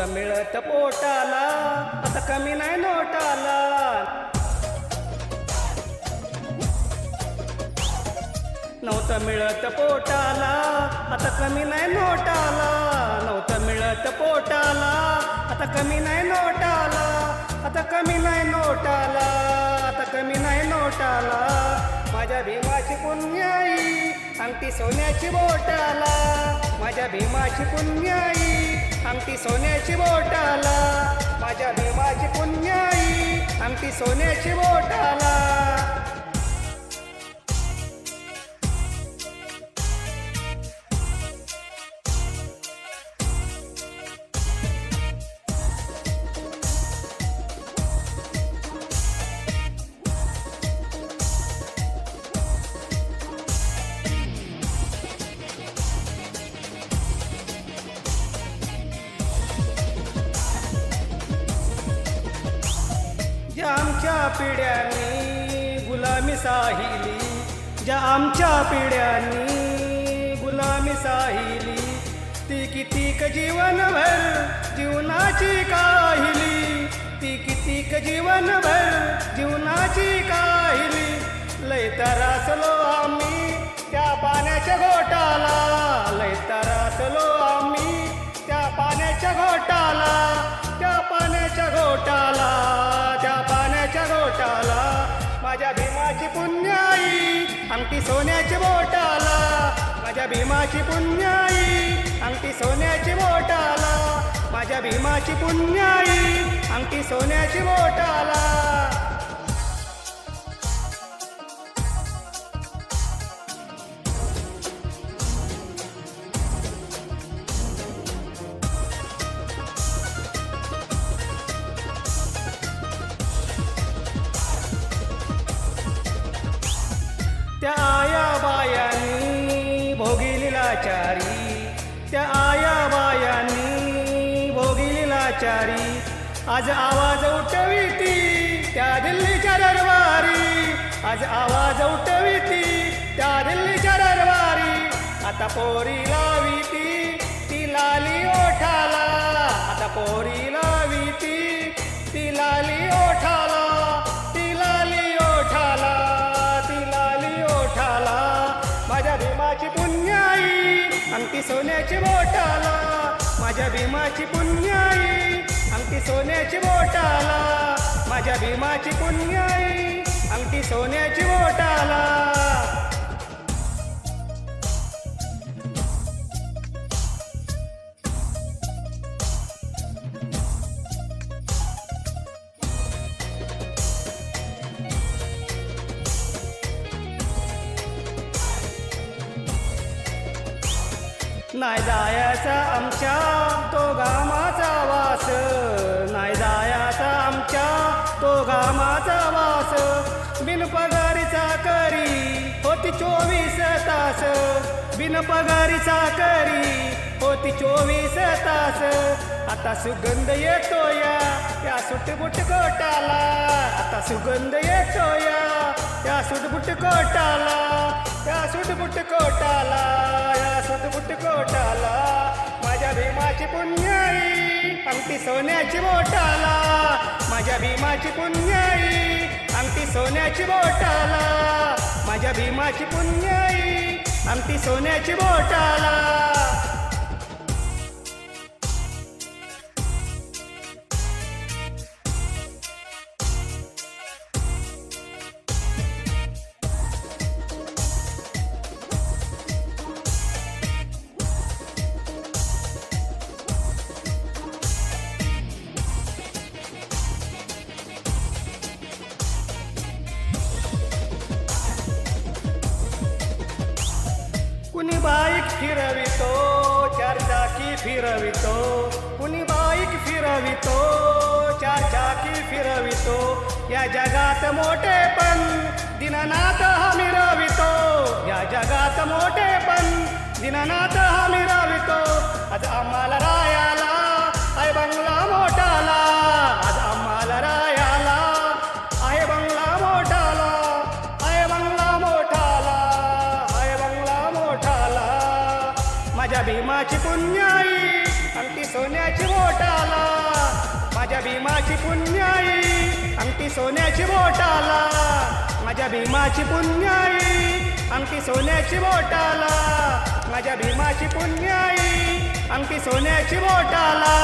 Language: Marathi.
नव्हतं मिळत पोटाला आता कमी नाही नोटाला. नव्हतं मिळत पोटाला आता कमी नाही नोटाला. नव्हतं मिळत पोटाला आता कमी नाही नोटाला. आता कमी नाही नोटाला आता कमी नाही नोटाला. माझ्या भीमाची पुण्याई अंगठी सोन्याची बोटाला. माझ्या भीमाची पुण्याई अंगठी सोन्याची बोटाला. माझ्या भीमाची पुण्याई अंगठी सोन्याची बोटाला. पिढ्यांनी गुलामी साहिली. ज्या आमच्या पिढ्यांनी गुलामी साहिली ती कितीक जीवनभर जीवनाची काहिली. ती कितीक जीवनभर जीवनाची काहिली. लय तरासलो आम्ही त्या पाण्याच्या घोटाला लय तरासलो माझ्या भीमाची पुण्याई. अंगठी सोन्याची बोटाला. माझ्या भीमाची पुण्याई. अंगठी सोन्याची बोटाला. माझ्या भीमाची पुण्याई. अंगठी सोन्याची बोटाला. लाचारी त्या आया बायांनी भोगिली लाचारी आज आवाज उठविती त्या दिल्लीच्या दरबारी आज आवाज उठविती त्या दिल्लीच्या दरबारी आता पोरी लाविती ती लाली ओठाला. आता पोरी लावी अंगठी सोन्याची बोटाला माझ्या भीमाची पुण्याई. अंगठी सोन्याची बोटाला माझ्या भीमाची पुण्याई. अंगठी सोन्याची बोट नाही जायाचा आमच्या तो गामाचा वास. नाही जायाचा आमच्या तो गामाचा वास. बिन पगारीचा करी होती चोवीस तास. बिन पगारीचा करी होती चोवीस तास. आता सुगंध येतो या सुटबुट कोटाला. आता सुगंध येतो त्या या सुटबुट कोटाला. या सुटबुट कोटाला या सुटबुट कोटाला माझ्या भीमाची पुण्याई अंगठी सोन्याची बोटाला. माझ्या भीमाची पुण्याई अंगठी सोन्याची बोटाला. माझ्या भीमाची पुण्याई अंगठी सोन्याची बोटाला. फिरवितो चार चाकी फिरवितो कुणी बाईक फिरवितो चार चाकी फिरवितो. या जगात मोठे पण दिननाथ हा मिरवितो या जगात मोठे पण दिननाथ हा मिरवितो आज आम्हाला माझ्या भीमाची पुण्याई. अंगठी सोन्याची बोटाला. माझ्या भीमाची पुण्याई. अंगठी सोन्याची बोटाला. माझ्या भीमाची पुण्याई. अंगठी सोन्याची बोटाला. माझ्या भीमाची पुण्याई. अंगठी सोन्याची बोटाला.